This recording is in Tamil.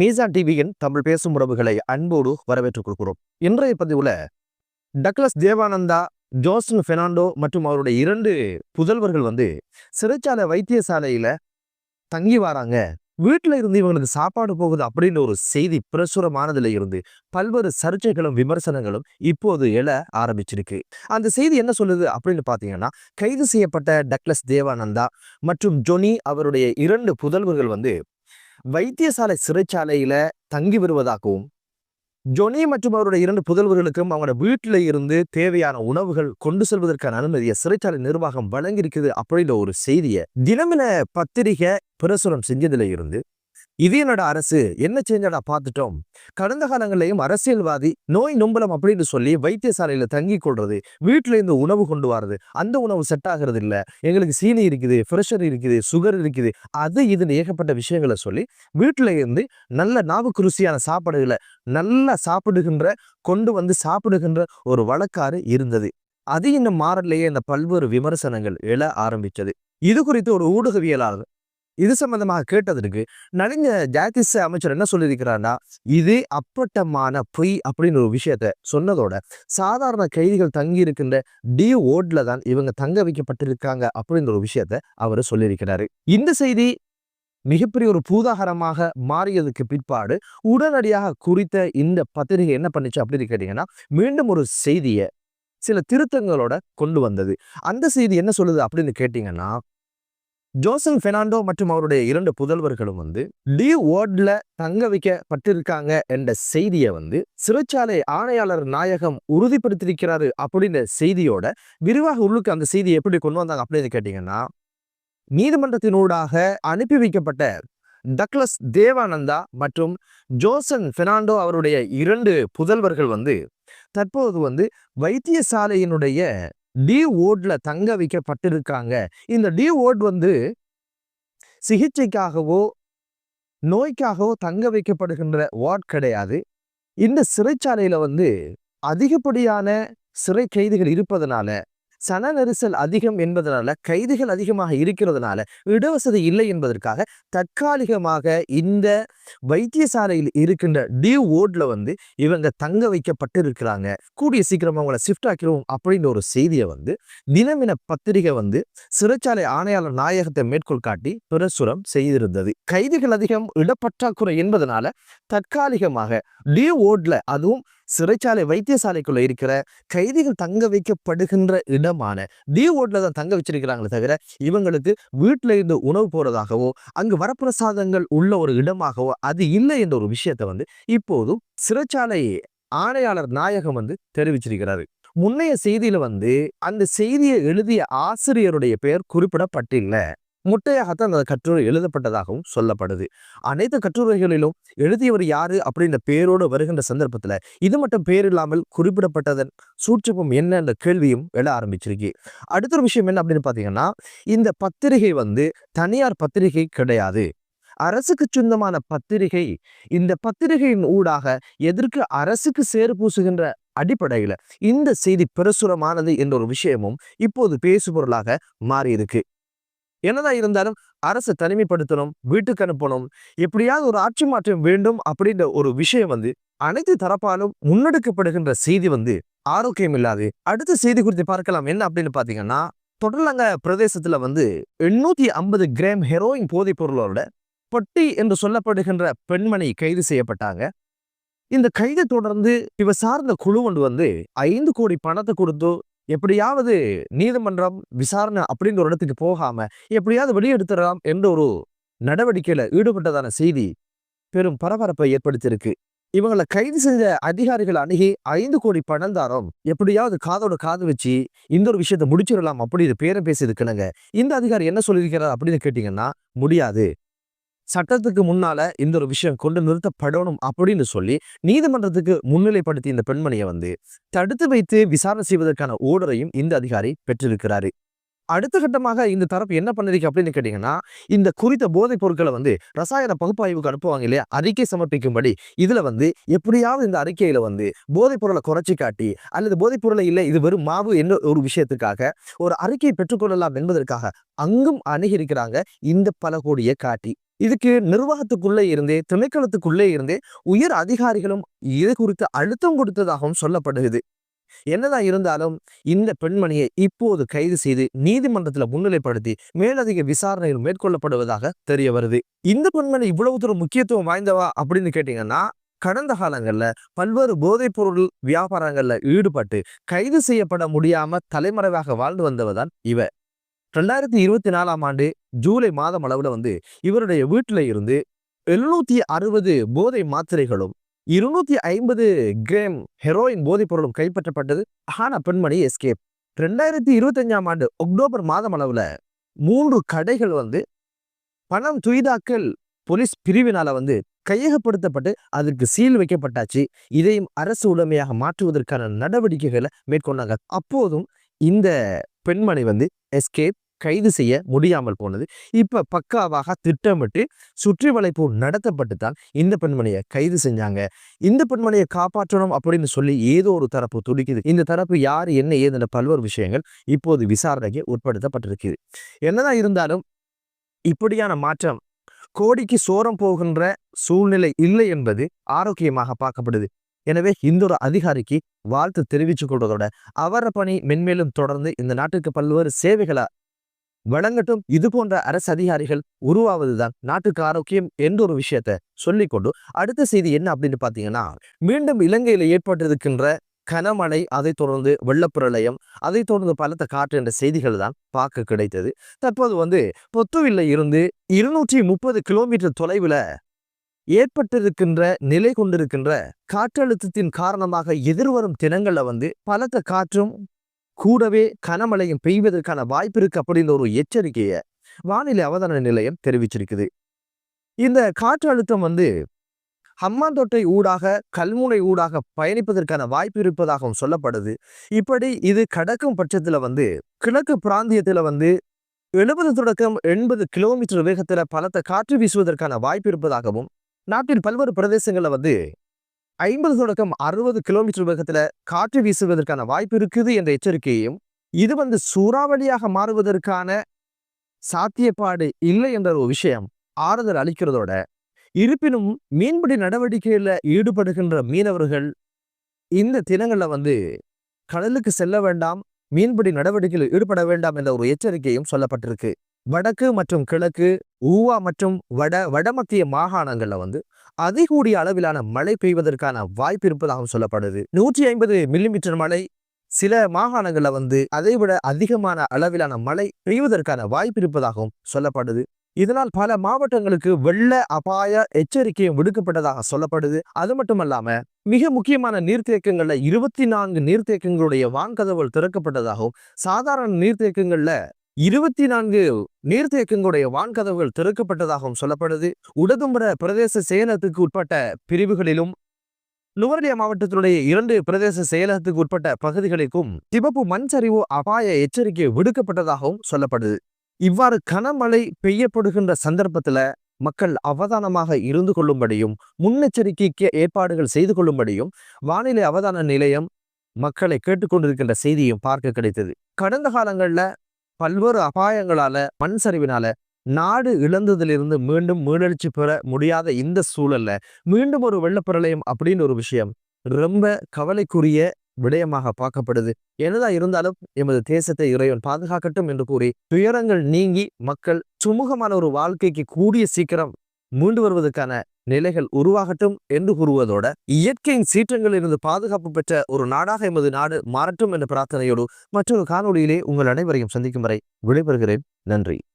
மீசா டிவியின் தமிழ் பேசும் உறவுகளை அன்போடு வரவேற்றுக் கொள்கிறோம். இன்றைய பதிவுல டக்ளஸ் தேவானந்தா ஜோசன் பெர்னாண்டோ மற்றும் அவருடைய இரண்டு புதல்வர்கள் வந்து சிறைச்சாலை வைத்தியசாலையில தங்கி வராங்க. வீட்டில் இருந்து இவங்களுக்கு சாப்பாடு போகுது அப்படின்னு ஒரு செய்தி பிரசுரமானதுல இருந்து பல்வேறு சர்ச்சைகளும் விமர்சனங்களும் இப்போது எழ ஆரம்பிச்சிருக்கு. அந்த செய்தி என்ன சொல்லுது அப்படின்னு பார்த்தீங்கன்னா கைது செய்யப்பட்ட டக்ளஸ் தேவானந்தா மற்றும் ஜொனி அவருடைய இரண்டு புதல்வர்கள் வந்து வைத்தியசாலை சிறைச்சாலையில தங்கி வருவதாகவும் ஜொனி மற்றும் அவருடைய இரண்டு புதல்வர்களுக்கும் அவங்களோட வீட்டில இருந்து தேவையான உணவுகள் கொண்டு செல்வதற்கான அனுமதியை சிறைச்சாலை நிர்வாகம் வழங்கியிருக்குது அப்படின்ற ஒரு செய்தியை தினமின பத்திரிகை பிரசுரம் செஞ்சதுல இருந்து இது என்னோட அரசு. என்ன செஞ்சடா பார்த்துட்டோம்? கடந்த காலங்களையும் அரசியல்வாதி நோய் நொம்பலம் அப்படின்னு சொல்லி வைத்தியசாலையில தங்கி கொள்றது வீட்டுல இருந்து உணவு கொண்டு வர்றது அந்த உணவு செட் ஆகிறது இல்ல. எங்களுக்கு சீனி இருக்குது பிரஷர் இருக்குது சுகர் இருக்குது. அது இதுன்னு ஏகப்பட்ட விஷயங்களை சொல்லி வீட்டுல இருந்து நல்ல நாவுக்கு ருசியான சாப்பாடுகளை நல்லா சாப்பிடுகின்ற கொண்டு வந்து சாப்பிடுகின்ற ஒரு வழக்காறு இருந்தது. அது இன்னும் மாறலையே இந்த பல்வேறு விமர்சனங்கள் எழ ஆரம்பிச்சது. இது குறித்து ஒரு ஊடகவியலாளர் இது சம்பந்தமாக கேட்டதற்கு நலிஞ்ச ஜாதிச அமைச்சர் என்ன சொல்லியிருக்கிறார்னா இது அப்பட்டமான பொய் அப்படின்னு ஒரு விஷயத்த சொன்னதோட சாதாரண கைதிகள் தங்கி இருக்கின்ற டி ஓட்ல தான் இவங்க தங்க வைக்கப்பட்டிருக்காங்க அப்படின்ற ஒரு விஷயத்த அவர் சொல்லியிருக்கிறாரு. இந்த செய்தி மிகப்பெரிய ஒரு பூதாகரமாக மாறியதுக்கு பிற்பாடு உடனடியாக குறித்த இந்த பத்திரிகை என்ன பண்ணுச்சு அப்படின்னு கேட்டீங்கன்னா மீண்டும் ஒரு செய்தியை சில திருத்தங்களோட கொண்டு வந்தது. அந்த செய்தி என்ன சொல்லுது அப்படின்னு கேட்டீங்கன்னா ஜோசன் பெர்னாண்டோ மற்றும் அவருடைய இரண்டு புதல்வர்களும் வந்து டி வார்ட்ல தங்க வைக்கப்பட்டிருக்காங்க என்ற செய்தியை வந்து சிறைச்சாலை ஆணையாளர் நாயகம் உறுதிப்படுத்தியிருக்கிறாரு அப்படின்ற செய்தியோட விரிவாக உள்ளுக்கு அந்த செய்தியை எப்படி கொண்டு வந்தாங்க அப்படின்னு கேட்டீங்கன்னா நீதிமன்றத்தினூடாக அனுப்பி வைக்கப்பட்ட டக்ளஸ் தேவானந்தா மற்றும் ஜோசன் பெர்னாண்டோ அவருடைய இரண்டு புதல்வர்கள் வந்து தற்போது வந்து வைத்தியசாலையினுடைய டி ஓட்ல தங்க வைக்கப்பட்டிருக்காங்க. இந்த டி ஓட் வந்து சிகிச்சைக்காகவோ நோய்க்காகவோ தங்க வைக்கப்படுகின்ற வார்ட் கிடையாது. இந்த சிறைச்சாலையில வந்து அதிகப்படியான சிறை கைதிகள் இருப்பதனால சன நெரிசல் அதிகம் என்பதனால கைதிகள் அதிகமாக இருக்கிறதுனால இடவசதி இல்லை என்பதற்காக தற்காலிகமாக இந்த வைத்தியசாலையில் இருக்கின்ற டியூ ஓட்ல வந்து இவங்க தங்க வைக்கப்பட்டிருக்கிறாங்க. கூடிய சீக்கிரம் அவங்கள ஷிஃப்ட் ஆக்கிடுவோம் அப்படின்ற ஒரு செய்தியை வந்து தினமின பத்திரிகை வந்து சிறைச்சாலை ஆணையாளர் நாயகத்தை மேற்கோள் காட்டி பிரசுரம் செய்திருந்தது. கைதிகள் அதிகம் இடப்பற்றாக்குறை என்பதனால தற்காலிகமாக டியூ ஓட்ல அதுவும் சிறைச்சாலை வைத்தியசாலைக்குள்ள இருக்கிற கைதிகள் தங்க வைக்கப்படுகின்ற இடமான டி ஓட்ல தான் தங்க வச்சிருக்கிறாங்களே தவிர இவங்களுக்கு வீட்டில இருந்து உணவு போறதாகவோ அங்கு வரப்பிரசாதங்கள் உள்ள ஒரு இடமாகவோ அது இல்லை என்ற ஒரு விஷயத்தை வந்து இப்போது சிறைச்சாலை ஆணையாளர் நாயகம் வந்து தெரிவிச்சிருக்கிறாரு. முன்னைய செய்தியில வந்து அந்த செய்தியை எழுதிய ஆசிரியருடைய பெயர் குறிப்பிடப்பட்டில்லை. முட்டையாகத்தான் அந்த கட்டுரை எழுதப்பட்டதாகவும் சொல்லப்படுது. அனைத்து கட்டுரைகளிலும் எழுதியவர் யாரு அப்படின்ற பேரோடு வருகின்ற சந்தர்ப்பத்தில் இது மட்டும் பேர் இல்லாமல் குறிப்பிடப்பட்டதன் சூட்சமம் என்ன என்ற கேள்வியும் எழ ஆரம்பிச்சிருக்கு. அடுத்த ஒரு விஷயம் என்ன அப்படின்னு பார்த்தீங்கன்னா இந்த பத்திரிகை வந்து தனியார் பத்திரிகை கிடையாது. அரசுக்கு சொந்தமான பத்திரிகை இந்த பத்திரிகையின் ஊடாக எதற்கு அரசுக்கு சேறு பூசுகின்ற அடிப்படையில் இந்த செய்தி பிரசுரமானது என்ற ஒரு விஷயமும் இப்போது பேசுபொருளாக மாறியிருக்கு. என்னதான் இருந்தாலும் அரசை தனிமைப்படுத்தணும் வீட்டுக்கு அனுப்பணும் எப்படியாவது ஒரு ஆட்சி மாற்றம் வேண்டும் அப்படின்ற ஒரு விஷயம் வந்து அனைத்து தரப்பாலும் முன்னெடுக்கப்படுகின்ற செய்தி வந்து ஆரோக்கியம் இல்லாது. அடுத்த செய்தி குறித்து பார்க்கலாம். என்ன அப்படின்னு பாத்தீங்கன்னா தொடர்லங்க பிரதேசத்துல வந்து எண்ணூத்தி ஐம்பது கிராம் ஹெரோயின் போதைப் பொருளோட பொட்டி என்று சொல்லப்படுகின்ற பெண்மணி கைது செய்யப்பட்டாங்க. இந்த கைதை தொடர்ந்து இவ சார்ந்த குழு ஒன்று வந்து ஐந்து கோடி பணத்தை கொடுத்து எப்படியாவது நீதிமன்றம் விசாரணை அப்படிங்கிற ஒரு இடத்துக்கு போகாம எப்படியாவது வெளியெடுத்துடலாம் என்ற ஒரு நடவடிக்கையில ஈடுபட்டதான செய்தி பெரும் பரபரப்பை ஏற்படுத்தியிருக்கு. இவங்களை கைது செஞ்ச அதிகாரிகள் அணுகி ஐந்து கோடி பணம் தாரம் எப்படியாவது காதோட காது வச்சு இந்த ஒரு விஷயத்தை முடிச்சிடலாம் அப்படின்னு பேரம் பேசியிருக்கணுங்க இந்த அதிகாரி என்ன சொல்லியிருக்கிறார் அப்படின்னு கேட்டீங்கன்னா முடியாது. சட்டத்துக்கு முன்னால இந்த ஒரு விஷயம் கொண்டு நிறுத்தப்படணும் அப்படின்னு சொல்லி நீதிமன்றத்துக்கு முன்னிலைப்படுத்தி இந்த பெண்மணியை வந்து தடுத்து வைத்து விசாரணை செய்வதற்கான ஓர்டரையும் இந்த அதிகாரி பெற்றிருக்கிறாரு. அடுத்த கட்டமாக இந்த தரப்பு என்ன பண்ணிருக்கு அப்படின்னு கேட்டீங்கன்னா இந்த குறித்த போதைப் பொருட்களை வந்து ரசாயன பகுப்பாய்வுக்கு அனுப்புவாங்க இல்லையா? அறிக்கை சமர்ப்பிக்கும்படி. இதுல வந்து எப்படியாவது இந்த அறிக்கையில வந்து போதைப் பொருளை குறைச்சி காட்டி அல்லது போதைப் பொருளை இல்லை இது வெறும் மாவு என்ன ஒரு விஷயத்துக்காக ஒரு அறிக்கையை பெற்றுக்கொள்ளலாம் என்பதற்காக அங்கும் அணுகியிருக்கிறாங்க இந்த பல கோடியை காட்டி. இதுக்கு நிர்வாகத்துக்குள்ளே இருந்தே திணைக்களத்துக்குள்ளே இருந்தே உயர் அதிகாரிகளும் இது குறித்து அழுத்தம் கொடுத்ததாகவும் சொல்லப்படுகிறது. என்னதான் இருந்தாலும் இந்த பெண்மணியை இப்போது கைது செய்து நீதிமன்றத்தில் முன்னிலைப்படுத்தி மேலதிக விசாரணைகள் மேற்கொள்ளப்படுவதாக தெரிய வருது. இந்த பெண்மணி இவ்வளவு தூரம் முக்கியத்துவம் வாய்ந்தவா அப்படின்னு கேட்டீங்கன்னா கடந்த காலங்களில் பல்வேறு போதைப் பொருள் வியாபாரங்கள்ல ஈடுபட்டு கைது செய்யப்பட முடியாம தலைமறைவாக வாழ்ந்து வந்தவதான் இவ. ரெண்டாயிரத்தி இருபத்தி நாலாம் ஆண்டு ஜூலை மாதம் அளவில் வந்து இவருடைய வீட்டில இருந்து எழுநூத்தி அறுபது போதை மாத்திரைகளும் இருநூத்தி ஐம்பது கிராம் ஹெரோயின் போதைப் பொருளும் கைப்பற்றப்பட்டது. ஆனா பெண்மணி எஸ்கேப். ரெண்டாயிரத்தி இருபத்தஞ்சாம் ஆண்டு அக்டோபர் மாதம் அளவுல மூன்று கடைகள் வந்து பணம் துய்தாக்கல் போலீஸ் பிரிவினால வந்து கையகப்படுத்தப்பட்டு அதற்கு சீல் வைக்கப்பட்டாச்சு. இதையும் அரசு உடைமையாக மாற்றுவதற்கான நடவடிக்கைகளை மேற்கொண்டாங்க. அப்போதும் இந்த பெண்மணி வந்து எஸ்கேப் கைது செய்ய முடியாமல் போனது. இப்ப பக்காவாக திட்டமிட்டு சுற்றி வளைப்பு நடத்தப்பட்டு தான் இந்த பெண்மணியை கைது செஞ்சாங்க. இந்த பெண்மணியை காப்பாற்றணும் அப்படின்னு சொல்லி ஏதோ ஒரு தரப்பு துடிக்குது. இந்த தரப்பு யார் என்ன ஏதுன்ற பல்வேறு விஷயங்கள் இப்போது விசாரணைக்கு உட்படுத்தப்பட்டிருக்குது. என்னதான் இருந்தாலும் இப்படியான மாற்றம் கோடிக்கு சோரம் போகின்ற சூழ்நிலை இல்லை என்பது ஆரோக்கியமாக பார்க்கப்படுது. எனவே இந்த ஒரு அதிகாரிக்கு வாழ்த்து தெரிவித்துக் கொள்வதோட அவர பணி மென்மேலும் தொடர்ந்து இந்த நாட்டுக்கு பல்வேறு சேவைகளை வழங்கட்டும் இது போன்ற அரசு அதிகாரிகள் உருவாவதுதான் நாட்டுக்கு ஆரோக்கியம் என்ற ஒரு விஷயத்த சொல்லிக்கொண்டு அடுத்த செய்தி என்ன அப்படின்னு பார்த்தீங்கன்னா மீண்டும் இலங்கையில் ஏற்பட்டிருக்கின்ற கனமழை அதைத் தொடர்ந்து வெள்ளப்பிரளயம் அதைத் தொடர்ந்து பலத்த காற்று என்ற செய்திகள் தான் பார்க்க கிடைத்தது. தற்போது வந்து பொத்துவில்ல இருந்து இருநூற்றி முப்பது கிலோமீட்டர் தொலைவில் ஏற்பட்டிருக்கின்ற நிலை கொண்டிருக்கின்ற காற்றழுத்தத்தின் காரணமாக எதிர்வரும் தினங்களில் வந்து பலத்த காற்றும் கூடவே கனமழையும் பெய்வதற்கான வாய்ப்பு இருக்கு அப்படின்ற ஒரு எச்சரிக்கையை வானிலை அவதான நிலையம் தெரிவிச்சிருக்குது. இந்த காற்று அழுத்தம் வந்து ஹம்மாந்தோட்டை ஊடாக கல்முனை ஊடாக பயணிப்பதற்கான வாய்ப்பு இருப்பதாகவும் சொல்லப்படுது. இப்படி இது கடக்கும் பட்சத்தில் வந்து கிழக்கு பிராந்தியத்தில் வந்து எழுபது தொடக்கம் எண்பது கிலோமீட்டர் வேகத்தில் பலத்த காற்று வீசுவதற்கான வாய்ப்பு இருப்பதாகவும் நாட்டின் பல்வேறு பிரதேசங்களில் வந்து ஐம்பது தொடக்கம் அறுபது கிலோமீட்டர் வேகத்தில் காற்று வீசுவதற்கான வாய்ப்பு இருக்குது என்ற எச்சரிக்கையும் இது வந்து சூறாவளியாக மாறுவதற்கான சாத்தியப்பாடு இல்லை என்ற ஒரு விஷயம் ஆறுதல் அளிக்கிறதோட இருப்பினும் மீன்பிடி நடவடிக்கையில் ஈடுபடுகின்ற மீனவர்கள் இந்த தினங்கள்ல வந்து கடலுக்கு செல்ல வேண்டாம் மீன்பிடி நடவடிக்கையில் ஈடுபட வேண்டாம் என்ற ஒரு எச்சரிக்கையும் சொல்லப்பட்டிருக்கு. வடக்கு மற்றும் கிழக்கு ஊவா மற்றும் வட வடமத்திய மாகாணங்களில் வந்து அதிகூடிய அளவிலான மழை பெய்வதற்கான வாய்ப்பு இருப்பதாகவும் சொல்லப்படுது. நூற்றி ஐம்பது மில்லிமீட்டர் மழை சில மாகாணங்களில் வந்து அதைவிட அதிகமான அளவிலான மழை பெய்வதற்கான வாய்ப்பு இருப்பதாகவும் சொல்லப்படுது. இதனால் பல மாவட்டங்களுக்கு வெள்ள அபாய எச்சரிக்கையும் விடுக்கப்பட்டதாக சொல்லப்படுது. அது மட்டுமல்லாம மிக முக்கியமான நீர்த்தேக்கங்கள்ல இருபத்தி நான்கு நீர்த்தேக்கங்களுடைய வான்கதவுகள் திறக்கப்பட்டதாகவும் சாதாரண நீர்த்தேக்கங்கள்ல இருபத்தி நான்கு நீர்த்தேக்கங்களுடைய வான்கதவுகள் திறக்கப்பட்டதாகவும் சொல்லப்படுது. உடதும்பர பிரதேச செயலகத்துக்கு உட்பட்ட பிரிவுகளிலும் நுவரலியா மாவட்டத்தினுடைய இரண்டு பிரதேச செயலகத்துக்கு உட்பட்ட பகுதிகளுக்கும் சிவப்பு மண் சரிவு அபாய எச்சரிக்கை விடுக்கப்பட்டதாகவும் சொல்லப்படுது. இவ்வாறு கனமழை பெய்யப்படுகின்ற சந்தர்ப்பத்துல மக்கள் அவதானமாக இருந்து கொள்ளும்படியும் முன்னெச்சரிக்கைக்கு ஏற்பாடுகள் செய்து கொள்ளும்படியும் வானிலை அவதான நிலையம் மக்களை கேட்டுக்கொண்டிருக்கின்ற செய்தியும் பார்க்க கிடைத்தது. கடந்த காலங்கள்ல பல்வேறு அபாயங்களால மண் சரிவினால நாடு இழந்ததிலிருந்து மீண்டும் மீளெழுச்சி பெற முடியாத இந்த சூழல்ல மீண்டும் ஒரு வெள்ளப்பிரளயம் அப்படின்னு ஒரு விஷயம் ரொம்ப கவலைக்குரிய விடயமாக பார்க்கப்படுது. என்னதான் இருந்தாலும் எமது தேசத்தை இறைவன் பாதுகாக்கட்டும் என்று கூறி துயரங்கள் நீங்கி மக்கள் சுமூகமான ஒரு வாழ்க்கைக்கு கூடிய சீக்கிரம் மீண்டு வருவதற்கான நிலைகள் உருவாகட்டும் என்று கூறுவதோட இயற்கையின் சீற்றங்களில் இருந்து பாதுகாப்பு பெற்ற ஒரு நாடாக எமது நாடு மாறட்டும் என்ற பிரார்த்தனையோடு மற்றொரு காணொலியிலே உங்கள் அனைவரையும் சந்திக்கும் வரை விடைபெறுகிறேன். நன்றி.